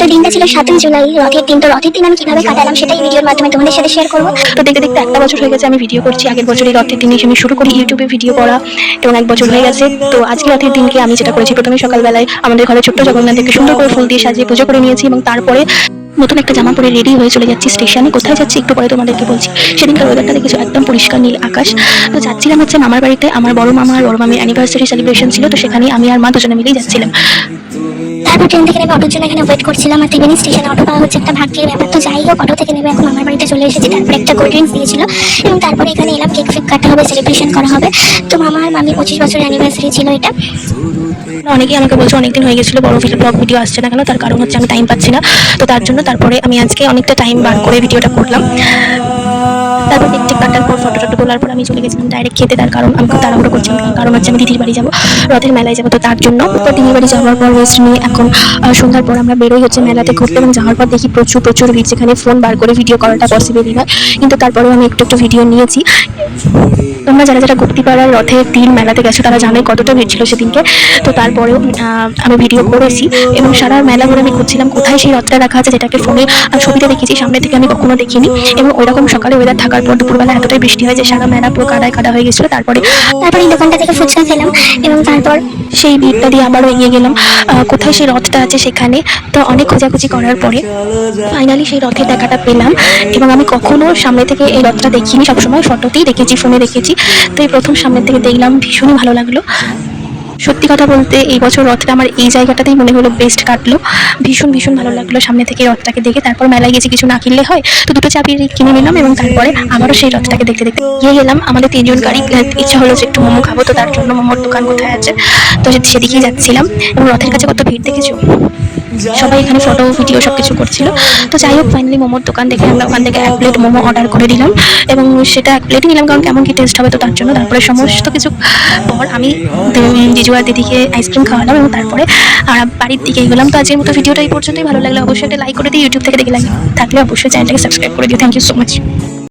তো দিনটা ছিল সাতই জুলাই, রথের দিন। তো রথের দিন আমি কীভাবে কাটালাম সেটাই ভিডিওর মাধ্যমে তোমাদের সাথে শেয়ার করব। তো দেখতে দেখতে একটা বছর হয়ে গেছে আমি ভিডিও করছি। আগের বছরই রথের দিনে আমি শুরু করি ইউটিউবে ভিডিও করা। এবং এক বছর হয়ে গেছে। তো আজকে রথের দিনকে আমি যেটা করেছি প্রথমে সকালবেলায় আমাদের ঘরে ছোট্ট জগন্নাথকে সুন্দর করে ফুল দিয়ে সাজিয়ে পুজো করে নিয়েছি এবং তারপরে নতুন একটা জামা পরে রেডি হয়ে চলে যাচ্ছি স্টেশনে। কোথায় যাচ্ছি একটু পরে তোমাদেরকে বলছি। সেদিনকার ওয়েদারটা দেখেছ একদম পরিষ্কার নীল আকাশ। তো যাচ্ছিলাম হচ্ছে মামার বাড়িতে। আমার বড় মামা আর বড় মামির অ্যানিভার্সারি সেলিব্রেশন ছিল। তো সেখানে আমি আর মা দুজনে মিলেই যাচ্ছিলাম। তারপর ট্রেন থেকে নেমে অটোর জন্য এখানে ওয়েট করছিলাম আর ত্রিবেণী স্টেশনে অটো পাওয়া হচ্ছে একটা ভাগ্যের ব্যাপার। তো যাই হোক, অটো থেকে নেমে এখন আমার বাড়িতে চলে এসেছি। তারপরে একটা কোল্ড ড্রিঙ্কস দিয়েছিল এবং তারপরে এখানে এলাম কেক ফেক কাটা হবে সেলিব্রেশন করা হবে। তো মামা আর মামি পঁচিশ বছর অ্যানিভার্সারি ছিল এটা। অনেকেই আমাকে বলছে অনেকদিন হয়ে গেছিল, বড় ব্লগ ভিডিও আসছে না কেন? তার কারণ হচ্ছে আমি টাইম পাচ্ছি না। তো তার জন্য তারপরে আমি আজকে অনেকটা টাইম বার করে ভিডিওটা করলাম। তারপর টেক কাটার পর ফটো টটো তোলার পর আমি চলে গেছিলাম ডাইরেক্ট খেতে। তার কারণ আমি খুব তাড়াহুড়ো করছিলাম কারণ হচ্ছে আমি দিদির বাড়ি যাব, রথের মেলায় যাব। তো তার জন্য তো দিদির বাড়ি যাওয়ার পর রেস্ট নিয়ে এখন সন্ধ্যার পর আমরা বেরোই হচ্ছে মেলাতে ঘুরতে। এবং যাওয়ার পর দেখি প্রচুর প্রচুর ভিড়, যেখানে ফোন বার করে ভিডিও করাটা পসিবলই নয়। কিন্তু তারপরেও আমি একটু একটু ভিডিও নিয়েছি। তোমরা যারা যারা গুপ্তিপাড়ার রথের দিন মেলাতে গেছো তারা জানে কতটা ভিড় ছিল সেদিনকে। তো তারপরেও আমি ভিডিও করেছি এবং সারা মেলা ঘুরে আমি খুঁজছিলাম কোথায় সেই রথটা রাখা আছে যেটাকে ফোনে ছবিতে দেখেছি সামনে থেকে আমি কখনো দেখিনি। এবং ওইরকম সকালে ওয়েদার থাকার পর দুপুরবেলা এতটাই বৃষ্টি হয় যে সারা মেলা পুরো কাদায় কাদা হয়ে গেছিল। তারপরে তারপর এই দোকানটা থেকে ফুচকা খেলাম এবং তারপর সেই ভিড়টা দিয়ে আবারও এগিয়ে গেলাম। কোথায় সেই রথটা আছে সেখানে? তো অনেক খোঁজাখুঁজি করার পরে ফাইনালি সেই রথের দেখাটা পেলাম। এবং আমি কখনো সামনে থেকে এই রথটা দেখিনি সবসময় ফটোতেই দেখেছি ফোনে দেখেছি। তো এই প্রথম সামনের থেকে দেখলাম, ভীষণই ভালো লাগল। সত্যি কথা বলতে, এই বছর রথটা আমার এই জায়গাটাতেই মনে হলো বেস্ট কাটলো। ভীষণ ভীষণ ভালো লাগল সামনে থেকে রথটাকে দেখে। তারপর মেলায় গেছি কিছু না কিনলে হয়, তো দুটো চাবি কিনে নিলাম এবং তারপরে আবারও সেই রথটাকে দেখতে দেখতে গিয়ে গেলাম আমাদের তিনজন গাড়ি ইচ্ছা হলো যে একটু মোমো খাব, তো তার জন্য মোমোর দোকান কোথায় আছে? তো সেদিকেই যাচ্ছিলাম। এবং রথের কাছে কত ভিড় দেখেছ? সবাই এখানে ফটো ভিডিও সব কিছু করছিল। তো যাই হোক ফাইনালি মোমোর দোকান দেখে আমরা ওখান থেকে এক প্লেট মোমো অর্ডার করে দিলাম এবং সেটা এক প্লেটই নিলাম কারণ কেমন কি টেস্ট হবে তো তার জন্য। তারপরে সমস্ত কিছু পর আমি উম, জিজু আর দিদিকে আইসক্রিম খাওয়ালাম এবং তারপরে আর বাড়ির দিকে গেলাম তো আজকের মতো ভিডিওটা এই পর্যন্তই। ভালো লাগল অবশ্যই একটা লাইক করে দিই ইউটিউব থেকে দেখে লাগে থাকলে অবশ্যই চ্যানেলটাকে সাবস্ক্রাইব করে দিও। Thank you so much